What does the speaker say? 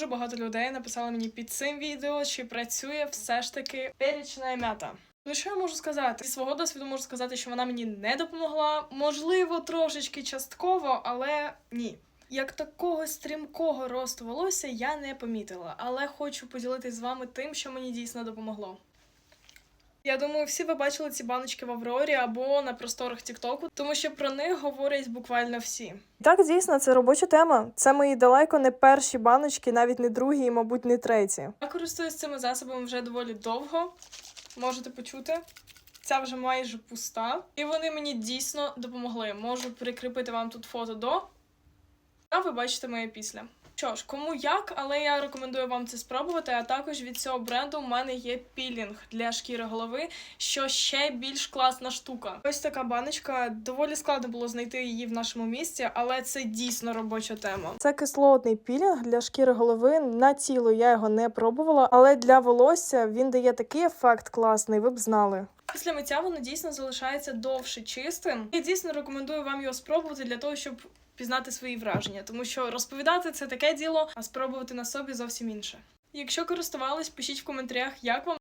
Дуже багато людей написали мені під цим відео, чи працює все ж таки перічна м'ята. Ну що я можу сказати? Зі свого досвіду можу сказати, що вона мені не допомогла. Можливо, трошечки частково, але ні. Як такого стрімкого росту волосся я не помітила, але хочу поділитись з вами тим, що мені дійсно допомогло. Я думаю, всі ви бачили ці баночки в Аврорі або на просторах Тіктоку, тому що про них говорять буквально всі. Так, дійсно, це робоча тема. Це мої далеко не перші баночки, навіть не другі, і, мабуть, не треті. Я користуюсь цими засобами вже доволі довго. Можете почути. Ця вже майже пуста, і вони мені дійсно допомогли. Можу прикріпити вам тут фото до. А ви бачите моє після. Що ж, кому як, але я рекомендую вам це спробувати. А також від цього бренду в мене є пілінг для шкіри голови, що ще більш класна штука. Ось така баночка. Доволі складно було знайти її в нашому місті, але це дійсно робоча тема. Це кислотний пілінг для шкіри голови. На тіло я його не пробувала, але для волосся він дає такий ефект класний, ви б знали. Після миття воно дійсно залишається довше чистим. Я дійсно рекомендую вам його спробувати для того, щоб пізнати свої враження, тому що розповідати це таке діло, а спробувати на собі зовсім інше. Якщо користувались, пишіть в коментарях, як вам.